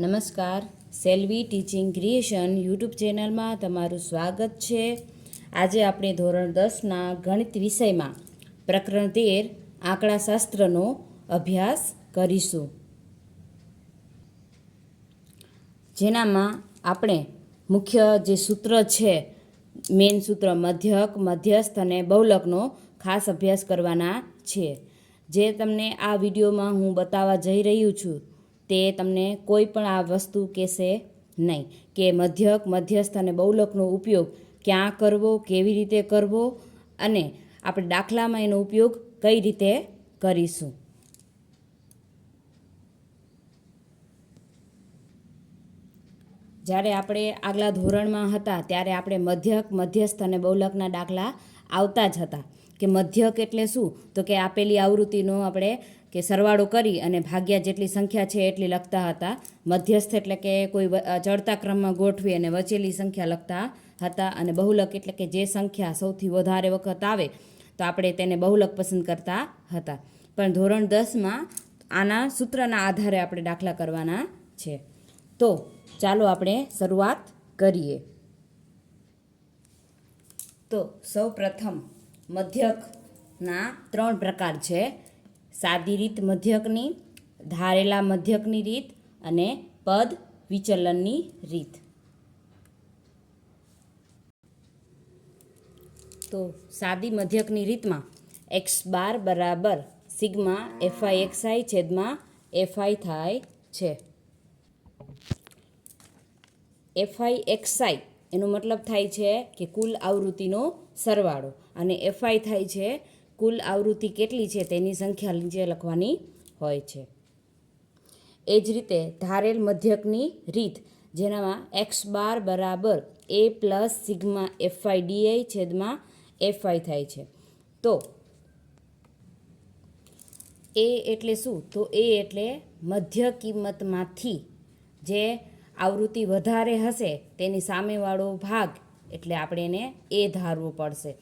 નમસ્કાર. Selvi teaching creation YouTube ચેનલમાં તમારું સ્વાગત છે. આજે આપણે ધોરણ દસના ગણિત વિષયમાં પ્રકરણ તેર, આંકડાશાસ્ત્રનો અભ્યાસ કરીશું. જેનામાં આપણે મુખ્ય જે સૂત્ર છે, મેન સૂત્ર મધ્યક, મધ્યસ્થ અને બહુલકનો ખાસ અભ્યાસ કરવાના છે. જે તમને આ વિડીયોમાં હું બતાવવા જઈ રહ્યું છું. તે તમને કોઈ પણ આ વસ્તુ કહેશે નહીં કે મધ્યક, મધ્યસ્થ અને બહુલકનો ઉપયોગ ક્યાં કરવો, કેવી રીતે કરવો અને આપણે દાખલામાં એનો ઉપયોગ કઈ રીતે કરીશું. જ્યારે આપણે આગલા ધોરણમાં હતા ત્યારે આપણે મધ્યક, મધ્યસ્થ અને બહુલકના દાખલા આવતા જ હતા. કે મધ્યક એટલે શું? તો કે આપેલી આવૃત્તિનો આપણે કે સરવાળો કરી અને ભાગ્યા જેટલી સંખ્યા છે એટલી લખતા હતા. મધ્યસ્થ એટલે કે કોઈ ચડતા ક્રમમાં ગોઠવી અને વચેલી સંખ્યા લખતા હતા અને બહુલક એટલે કે જે સંખ્યા સૌથી વધારે વખત આવે તો આપણે તેને બહુલક પસંદ કરતા હતા. પણ ધોરણ દસમાં આના સૂત્રના આધારે આપણે દાખલા કરવાના છે. તો ચાલો આપણે શરૂઆત કરીએ. તો સૌ પ્રથમ મધ્યકના ત્રણ પ્રકાર છે. સાદી રીત મધ્યકની, ધારેલા મધ્યકની રીત અને પદ વિચલનની રીત. તો સાદી મધ્યકની રીતમાં એક્સ બાર બરાબર sigma f i x i છેદમાં એફઆઈ થાય છે. એફઆઈ એક્સઆઈ એનો મતલબ થાય છે કે કુલ આવૃત્તિનો સરવાળો. અને એફઆઈ થાય છે કુલ આવૃત્તિ કેટલી છે તેની સંખ્યા નીચે લખવાની હોય છે. એ જ રીતે ધારેલ મધ્યકની રીત, જેનામાં એક્સ બાર બરાબર A plus sigma FI DI છેદમાં એફઆઈ થાય છે. તો એ એટલે શું? તો એ એટલે મધ્ય કિંમતમાંથી જે આવૃત્તિ વધારે હશે તેની સામેવાળો ભાગ, એટલે આપણે એને એ ધારવો પડશે.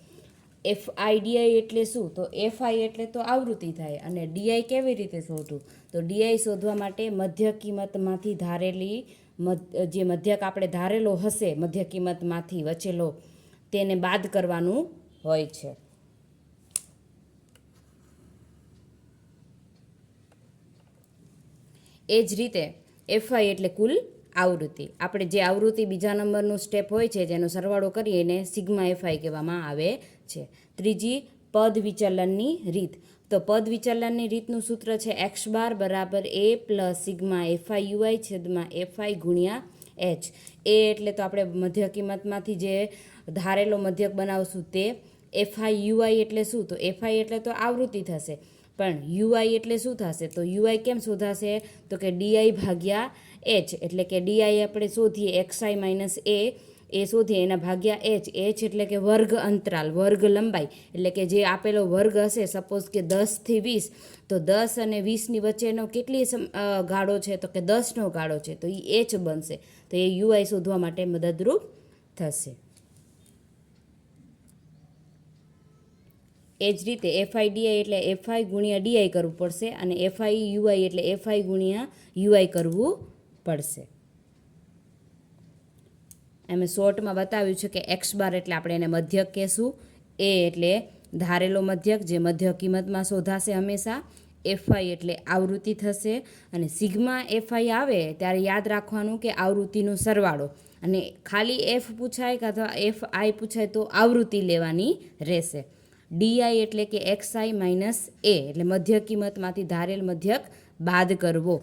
એફ આઈડીઆઈ એટલે શું? તો એફ આઈ એટલે તો આવૃત્તિ થાય. અને ડીઆઈ કેવી રીતે શોધવું? તો ડીઆઈ શોધવા માટે મધ્ય કિંમતમાંથી ધારેલી જે મધ્યક આપણે ધારેલો હશે, મધ્ય કિંમતમાંથી વચેલો, તેને બાદ કરવાનું હોય છે. એ જ રીતે એફઆઈ એટલે કુલ આવૃત્તિ. આપણે જે આવૃત્તિ બીજા નંબરનું સ્ટેપ હોય છે, જેનો સરવાળો કરીએ એને સિગ્મા એફઆઈ કહેવામાં આવે છે. ત્રીજી, પદ વિચલનની રીત. તો પદ વિચલનની રીતનું સૂત્ર છે એક્સ બાર બરાબર A plus sigma FI UI છેદમાં એફઆઈ ગુણ્યા એચ. એ એટલે તો આપણે મધ્ય કિંમતમાંથી જે ધારેલો મધ્યક બનાવશું તે એફઆઈ યુઆઈ એટલે શું? તો એફઆઈ એટલે તો આવૃત્તિ થશે. પણ યુઆઈ એટલે શું થશે? તો યુઆઈ કેમ શોધાશે? તો કે ડીઆઈ ભાગ્યા એચ એટલે કે ડીઆઈ આપણે શોધીએ એક્સઆઈ માઇનસ એ એ શોધીએ, એના ભાગ્યા એચ એચ એટલે કે વર્ગ અંતરાલ, વર્ગ લંબાઈ. એટલે કે જે આપેલો વર્ગ હશે સપોઝ કે દસથી વીસ, તો દસ અને વીસની વચ્ચેનો કેટલી ગાળો છે? તો કે દસનો ગાળો છે. તો એ એચ બનશે. તો એ યુઆઈ શોધવા માટે મદદરૂપ થશે. એ જ રીતે એફઆઈ ડીઆઈ એટલે એફઆઈ ગુણ્યા ડીઆઈ કરવું પડશે અને એફઆઈ યુઆઈ એટલે એફઆઈ ગુણ્યા યુઆઈ કરવું પડશે. એમ શોર્ટમાં બતાવ્યું છે કે એક્સ બાર એટલે આપણે એને મધ્યક કહેશું. એ એટલે ધારેલો મધ્યક જે મધ્ય કિંમતમાં શોધાશે હંમેશા. એફઆઈ એટલે આવૃત્તિ થશે અને સિગ્મા એફઆઈ આવે ત્યારે યાદ રાખવાનું કે આવૃત્તિનો સરવાળો. અને ખાલી એફ પૂછાય કે અથવા એફ આઈ પૂછાય તો આવૃત્તિ લેવાની રહેશે. ડીઆઈ એટલે કે એક્સઆઈ માઇનસ એ એટલે મધ્ય કિંમતમાંથી ધારેલ મધ્યક બાદ કરવો.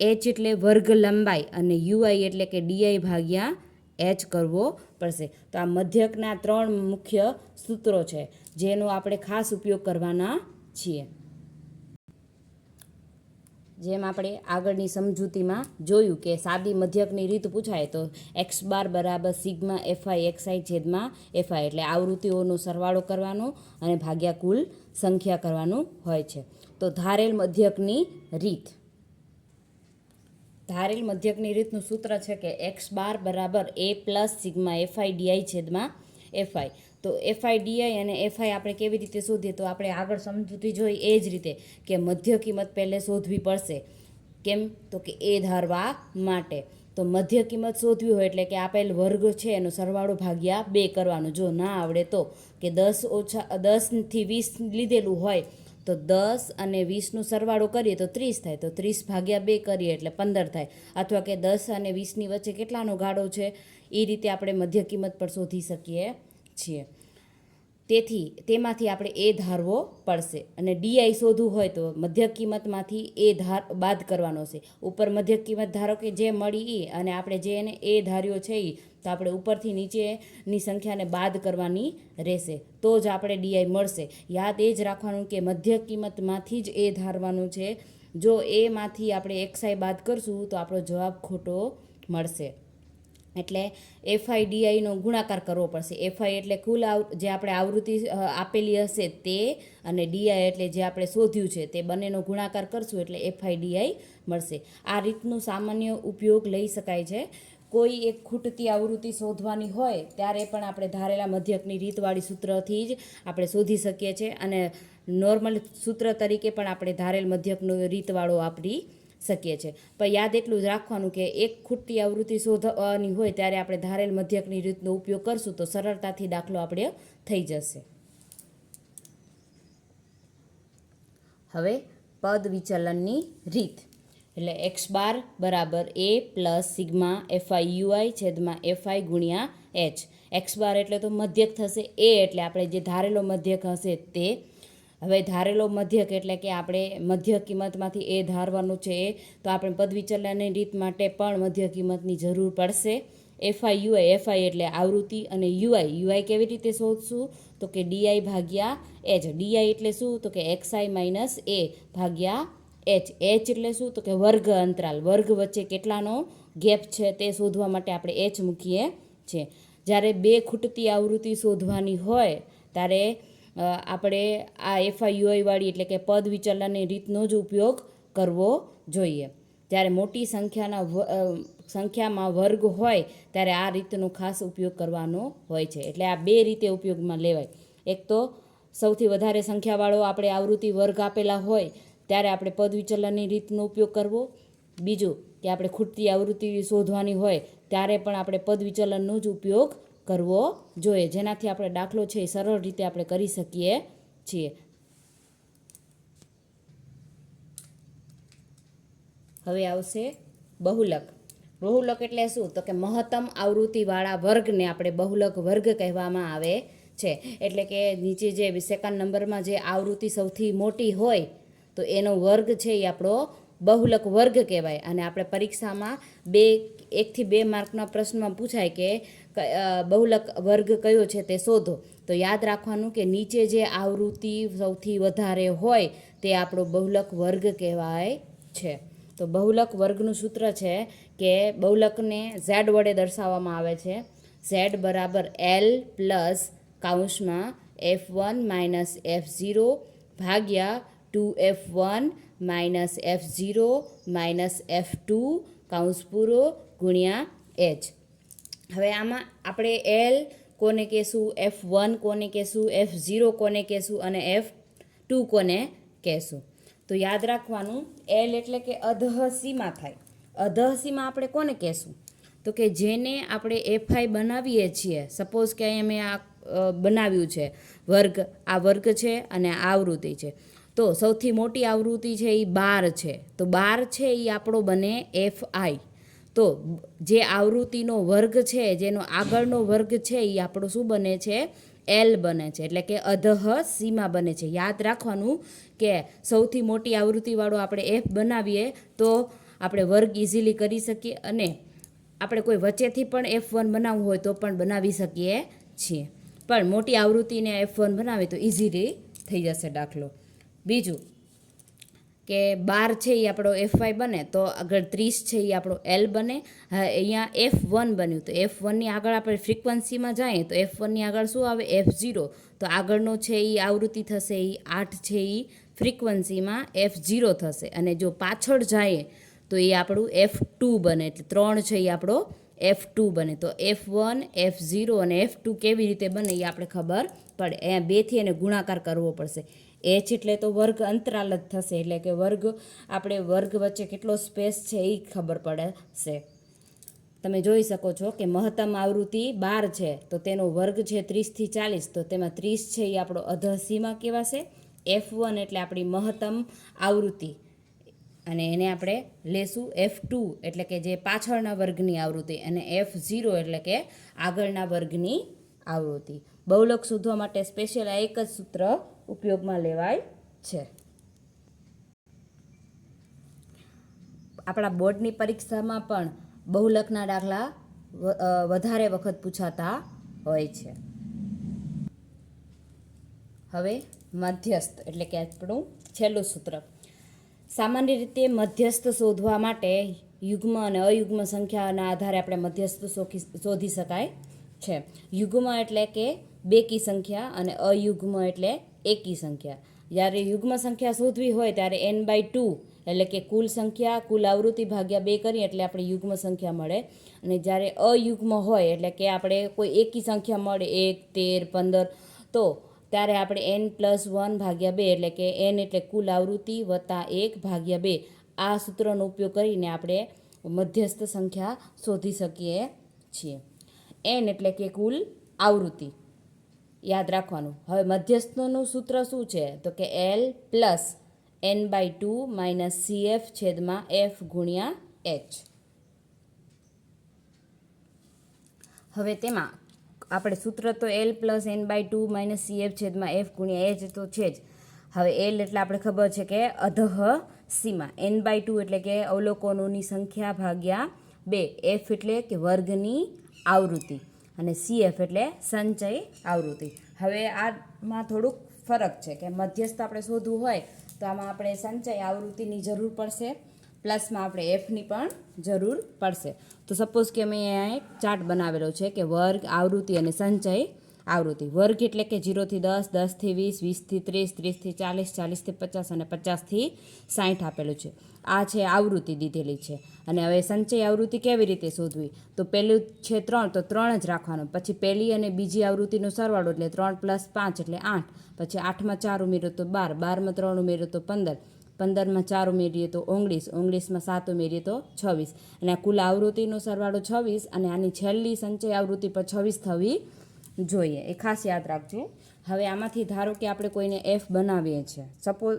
એચ એટલે વર્ગ લંબાઈ અને યુઆઈ એટલે કે ડીઆઈ ભાગ્યા એચ કરવો પડશે. તો આ મધ્યકના ત્રણ મુખ્ય સૂત્રો છે, જેનો આપણે ખાસ ઉપયોગ કરવાના છીએ. જેમ આપણે આગળની સમજૂતીમાં જોયું કે સાદી મધ્યકની રીત પૂછાય, તો એક્સ બાર બરાબર sigma f i x i છેદમાં એફઆઈ એટલે આવૃત્તિઓનો સરવાળો કરવાનો અને ભાગ્યા કુલ સંખ્યા કરવાનું હોય છે. તો ધારેલ મધ્યકની રીત. ધારેલ મધ્યકની રીતનું સૂત્ર છે કે એક્સ બાર બરાબર A plus sigma FI DI છેદમાં એફઆઈ તો એફઆઈ ડીઆઈ અને એફઆઈ આપણે કેવી રીતે શોધીએ? તો આપણે આગળ સમજૂતી જોઈ એ જ રીતે કે મધ્ય કિંમત પહેલે શોધવી પડશે. કેમ? તો કે એ ધારવા માટે. તો મધ્ય કિંમત શોધવી હોય એટલે કે આપેલ વર્ગ છે એનો સરવાળો ભાગ્યા બે કરવાનો. જો ના આવડે તો કે દસ ઓછા દસથી વીસ લીધેલું હોય તો દસ અને વીસનું સરવાળો કરીએ તો ત્રીસ થાય. તો ત્રીસ ભાગ્યા બે કરીએ એટલે પંદર થાય. અથવા કે દસ અને વીસની વચ્ચે કેટલાનો ગાળો છે? એ રીતે આપણે મધ્ય કિંમત પણ શોધી શકીએ છીએ. તેથી તેમાંથી આપણે એ ધારવો પડશે. અને ડીઆઈ શોધવું હોય તો મધ્ય કિંમતમાંથી એ ધાર બાદ કરવાનો છે. ઉપર મધ્ય કિંમત ધારો કે જે મળી એ અને આપણે જે એને એ ધાર્યો છે એ તો આપણે ઉપરથી નીચેની સંખ્યાને બાદ કરવાની રહેશે. તો જ આપણે ડીઆઈ મળશે. યાદ એ જ રાખવાનું કે મધ્ય કિંમતમાંથી જ એ ધારવાનું છે. જો એમાંથી આપણે એક્સઆઈ બાદ કરશું તો આપણો જવાબ ખોટો મળશે. એટલે એફઆઈ ડીઆઈનો ગુણાકાર કરવો પડશે. એફઆઈ એટલે કુલ આવ, જે આપણે આવૃત્તિ આપેલી હશે તે અને ડીઆઈ એટલે જે આપણે શોધ્યું છે તે બંનેનો ગુણાકાર કરશું એટલે એફઆઈ ડીઆઈ મળશે. આ રીતનું સામાન્ય ઉપયોગ લઈ શકાય છે. કોઈ એક ખૂટતી આવૃત્તિ શોધવાની હોય, ત્યારે પણ આપણે ધારેલા મધ્યકની રીતવાળી સૂત્રથી જ આપણે શોધી શકીએ છીએ અને નોર્મલ સૂત્ર તરીકે પણ આપણે ધારેલ મધ્યકનો રીતવાળો વાપરી શકીએ છીએ. પણ યાદ એટલું જ રાખવાનું કે એક ખૂટતી આવૃત્તિ શોધવાની હોય ત્યારે આપણે ધારેલ મધ્યકની રીતનો ઉપયોગ કરશું તો સરળતાથી દાખલો આપણે થઈ જશે. હવે પદ વિચલનની રીત. એટલે એક્સ બાર બરાબર A plus sigma FI UI છેદમાં એફઆઈ ગુણ્યા એચ. એક્સ બાર એટલે તો મધ્યક થશે એ એટલે આપણે જે ધારેલો મધ્યક હશે તે. હવે ધારેલો મધ્યક એટલે કે આપણે મધ્ય કિંમતમાંથી એ ધારવાનું છે એ તો આપણે પદ વિચલનની રીત માટે પણ મધ્ય કિંમતની જરૂર પડશે. એફઆઈ યુઆઈ, એફઆઈ એટલે આવૃત્તિ અને યુઆઈ. યુઆઈ કેવી રીતે શોધશું? તો કે ડીઆઈ ભાગ્યા એચ. ડીઆઈ એટલે શું? તો કે એક્સઆઈ માઇનસ એ ભાગ્યા એચ એચ એટલે શું? તો કે વર્ગ અંતરાલ. વર્ગ વચ્ચે કેટલાનો ગેપ છે તે શોધવા માટે આપણે એચ મૂકીએ છીએ. જ્યારે બે ખૂટતી આવૃત્તિ શોધવાની હોય, ત્યારે આપણે આ એફઆઈ યુઆઈ એટલે કે પદ વિચલનની રીતનો જ ઉપયોગ કરવો જોઈએ. જ્યારે મોટી સંખ્યાના સંખ્યામાં વર્ગ હોય, ત્યારે આ રીતનો ખાસ ઉપયોગ કરવાનો હોય છે. એટલે આ બે રીતે ઉપયોગમાં લેવાય. એક તો સૌથી વધારે સંખ્યાવાળો આપણે આવૃત્તિ વર્ગ આપેલા હોય ત્યારે આપણે પદ વિચલનની રીતનો ઉપયોગ કરવો. બીજું કે આપણે ખૂટતી આવૃત્તિ શોધવાની હોય ત્યારે પણ આપણે પદ વિચલનનો જ ઉપયોગ કરવો જોઈએ. જેનાથી આપણે દાખલો છે એ સરળ રીતે આપણે કરી શકીએ છીએ. હવે આવશે બહુલક. બહુલક એટલે શું? તો કે મહત્તમ આવૃત્તિવાળા વર્ગને આપણે બહુલક વર્ગ કહેવામાં આવે છે. એટલે કે નીચે જે સેકન્ડ નંબરમાં જે આવૃત્તિ સૌથી મોટી હોય તો એનો વર્ગ છે એ આપણો બહુલક વર્ગ કહેવાય. અને આપણે પરીક્ષામાં બે, એકથી બે માર્કના પ્રશ્નમાં પૂછાય કે બહુલક વર્ગ કયો છે તે શોધો. તો યાદ રાખવાનું કે નીચે જે આવૃત્તિ સૌથી વધારે હોય તે આપણો બહુલક વર્ગ કહેવાય છે. તો બહુલક વર્ગનું સૂત્ર છે કે બહુલકને ઝેડ વડે દર્શાવવામાં આવે છે. ઝેડ બરાબર L plus કાઉન્સમાં F one minus F zero ભાગ્યા two F one minus F zero minus F two કાઉન્સ પૂરો ગુણ્યા એચ હવે આમાં આપણે એલ કોને કહેશું એફ વન કોને કહેશું એફ ઝીરો કોને કહેશું અને એફ ટુ કોને કહેશું. તો યાદ રાખવાનું એલ એટલે કે અધહસીમાં થાય. અધહસીમાં આપણે કોને કહેશું? તો કે જેને આપણે એફઆઈ બનાવીએ છીએ સપોઝ કે અહીંયા મેં આ બનાવ્યું છે, વર્ગ. આ વર્ગ છે અને આવૃત્તિ છે. તો સૌથી મોટી આવૃત્તિ છે એ બાર છે. તો બાર છે એ આપણો બને એફ આઈ. તો જે આવૃત્તિનો વર્ગ છે, જેનો આગળનો વર્ગ છે એ આપણો શું બને છે? એલ બને છે. એટલે કે અધઃ સીમા બને છે. યાદ રાખવાનું કે સૌથી મોટી આવૃત્તિવાળો આપણે એફ બનાવીએ તો આપણે વર્ગ ઇઝીલી કરી શકીએ અને આપણે કોઈ વચ્ચેથી પણ એફ વન બનાવવું હોય તો પણ બનાવી શકીએ છીએ. પણ મોટી આવૃત્તિને એફ વન બનાવીએ તો ઇઝીલી થઈ જશે દાખલો. બીજું કે બાર છે એ આપણો એફ વાય બને, તો આગળ ત્રીસ છે એ આપણો એલ બને. અહીંયા એફ વન બન્યું. તો એફ વનની આગળ આપણે ફ્રિકવન્સીમાં જઈએ, તો એફ વનની આગળ શું આવે? એફ ઝીરો તો આગળનો છે એ આવૃત્તિ થશે એ આઠ છે એ ફ્રિકવન્સીમાં એફ ઝીરો થશે. અને જો પાછળ જાય તો એ આપણું એફ ટુ બને. એટલે ત્રણ છે એ આપણો એફ ટુ બને. તો એફ વન એફ ઝીરો અને એફ ટુ કેવી રીતે બને એ આપણે ખબર પડે. અહીંયા બેથી એને ગુણાકાર કરવો પડશે. એચ એટલે તો વર્ગ અંતરાલ જ થશે, એટલે કે વર્ગ, આપણે વર્ગ વચ્ચે કેટલો સ્પેસ છે એ ખબર પડશે. તમે જોઈ શકો છો કે મહત્તમ આવૃત્તિ બાર છે, તો તેનો વર્ગ છે ત્રીસથી ચાલીસ, તો તેમાં ત્રીસ છે એ આપણો અધસીમાં કહેવાશે એફ વન એટલે આપણી મહત્તમ આવૃત્તિ. અને એને આપણે લેશું એફ ટુ એટલે કે જે પાછળના વર્ગની આવૃત્તિ, અને એફ ઝીરો એટલે કે આગળના વર્ગની આવૃત્તિ. બહુલક શોધવા માટે સ્પેશિયલ આ એક જ સૂત્ર ઉપયોગમાં લેવાય છે. આપણા બોર્ડની પરીક્ષામાં પણ બહુલકના દાખલા વધારે વખત પૂછાતા હોય છે. હવે મધ્યસ્થ, એટલે કે આપણું છેલ્લું સૂત્ર. સામાન્ય રીતે મધ્યસ્થ શોધવા માટે યુગ્મ અને અયુગ્મ સંખ્યાના આધારે આપણે મધ્યસ્થ શોધી શકાય છે. યુગ્મ એટલે કે બેકી સંખ્યા અને અયુગ્મ એટલે એકી સંખ્યા. જ્યારે યુગ્મ સંખ્યા શોધવી હોય ત્યારે એન બાય ટુ એટલે કે કુલ સંખ્યા, કુલ આવૃત્તિ ભાગ્યા બે કરીએ એટલે આપણે યુગ્મ સંખ્યા મળે. અને જ્યારે અયુગ્મ હોય એટલે કે આપણે કોઈ એકી સંખ્યા મળે, એક, તેર, પંદર, તો ત્યારે આપણે એન પ્લસ વન ભાગ્યા બે એટલે કે એન એટલે કુલ આવૃત્તિ વત્તા એક ભાગ્યા બે. આ સૂત્રનો ઉપયોગ કરીને આપણે મધ્યસ્થ સંખ્યા શોધી શકીએ છીએ. એન એટલે કે કુલ આવૃત્તિ. યાદ રાખવાનું. હવે મધ્યસ્થનું સૂત્ર શું છે? તો કે L plus N by two minus C F છેદમાં એફ ગુણ્યા એચ હવે તેમાં આપણે સૂત્ર તો L plus N by two minus C F છેદમાં એફ ગુણ્યા એચ તો છે જ. હવે એલ એટલે આપણે ખબર છે કે અધહ સીમા. એન બાય ટુ એટલે કે અવલોકનોની સંખ્યા ભાગ્યા બે. એફ એટલે કે વર્ગની આવૃત્તિ. અને સીએફ એટલે સંચય આવૃત્તિ. હવે આમાં થોડુંક ફરક છે કે મધ્યસ્થ આપણે શોધવું હોય તો આમાં આપણે સંચય આવૃત્તિની જરૂર પડશે, પ્લસમાં આપણે એફની પણ જરૂર પડશે. તો સપોઝ કે મેં અહીંયા એક ચાર્ટ બનાવેલો છે કે વર્ગ, આવૃત્તિ અને સંચય આવૃત્તિ. વર્ગ એટલે કે જીરોથી દસ, દસથી વીસ, વીસથી ત્રીસ, ત્રીસથી ચાલીસ, ચાલીસથી પચાસ અને પચાસથી સાઠ આપેલું છે. આ છે આવૃત્તિ દીધેલી છે. અને હવે સંચય આવૃત્તિ કેવી રીતે શોધવી? તો પહેલું છે ત્રણ, તો ત્રણ જ રાખવાનું. પછી પહેલી અને બીજી આવૃત્તિનો સરવાળો એટલે ત્રણ પ્લસ પાંચ એટલે આઠ. પછી આઠમાં ચાર ઉમેર્યો તો બાર, બારમાં ત્રણ ઉમેર્યો તો પંદર. પંદરમાં ચાર ઉમેરીએ તો ઓગણીસ, ઓગણીસમાં સાત ઉમેરીએ તો છવ્વીસ. અને આ કુલ આવૃત્તિનો સરવાળો છવ્વીસ અને આની છેલ્લી સંચય આવૃત્તિ પર છવ્વીસ થવી જોઈએ. એ ખાસ યાદ રાખજો. હવે આમાંથી ધારો કે આપણે કોઈને એફ બનાવીએ છીએ સપોઝ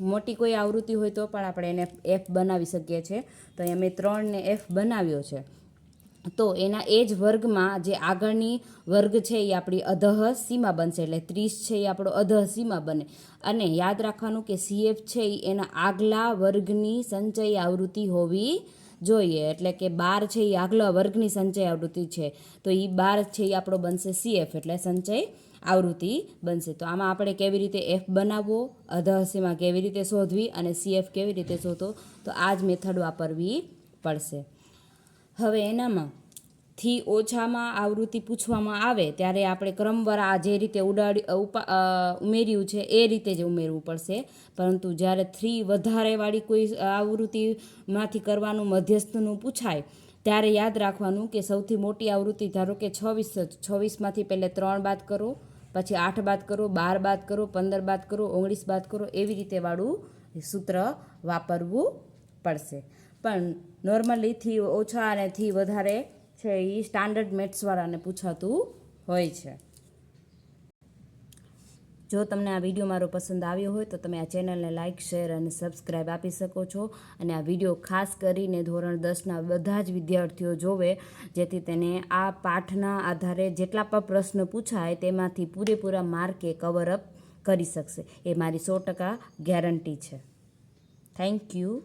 મોટી કોઈ આવૃત્તિ હોય તો પણ આપણે એને એફ બનાવી શકીએ છીએ તો અહીંયા મેં ત્રણને એફ બનાવ્યો છે. તો એના એ જ વર્ગમાં જે આગળની વર્ગ છે એ આપણી અધહ સીમા બનશે. એટલે ત્રીસ છે એ આપણો અધહ સીમા બને. અને યાદ રાખવાનું કે સીએફ છે એ એના આગલા વર્ગની સંચય આવૃત્તિ હોવી જોઈએ. એટલે કે બાર છે એ આગલા વર્ગની સંચય આવૃત્તિ છે. તો એ બાર છે એ આપણો બનશે સીએફ એટલે સંચય આવૃત્તિ બનશે. તો આમાં આપણે કેવી રીતે એફ બનાવવો અધહસીમાં કેવી રીતે શોધવી અને સીએફ કેવી રીતે શોધો તો આ જ મેથડ વાપરવી પડશે. હવે એનામાં થી ઓછામાં આવૃત્તિ પૂછવામાં આવે ત્યારે આપણે ક્રમવાર આ જે રીતે ઉડાડી ઉમેર્યું છે એ રીતે જ ઉમેરવું પડશે. પરંતુ જ્યારે થ્રી વધારેવાળી કોઈ આવૃત્તિમાંથી કરવાનું મધ્યસ્થનું પૂછાય, ત્યારે યાદ રાખવાનું કે સૌથી મોટી આવૃત્તિ ધારો કે છવ્વીસ, છવ્વીસમાંથી પહેલે ત્રણ બાદ કરો, પછી આઠ બાદ કરો, બાર બાદ કરો, પંદર બાદ કરો, ઓગણીસ બાદ કરો, એવી રીતે વાળું સૂત્ર વાપરવું પડશે. પણ નોર્મલી થી ઓછા અને થી વધારે છે એ સ્ટાન્ડર્ડ મેથ્સવાળાને પૂછાતું હોય છે. જો તમને આ વીડિયો મારો પસંદ આવ્યો હોય તો તમે આ ચેનલને લાઇક શેર અને સબસ્ક્રાઈબ આપી શકો છો. અને આ વીડિયો ખાસ કરીને ધોરણ દસના બધા જ વિદ્યાર્થીઓ જોવે, જેથી તેને આ પાઠના આધારે જેટલા પણ પ્રશ્ન પૂછાય તેમાંથી પૂરેપૂરા માર્કે કવર અપ કરી શકશે. એ મારી સો ટકા ગેરંટી છે. Thank you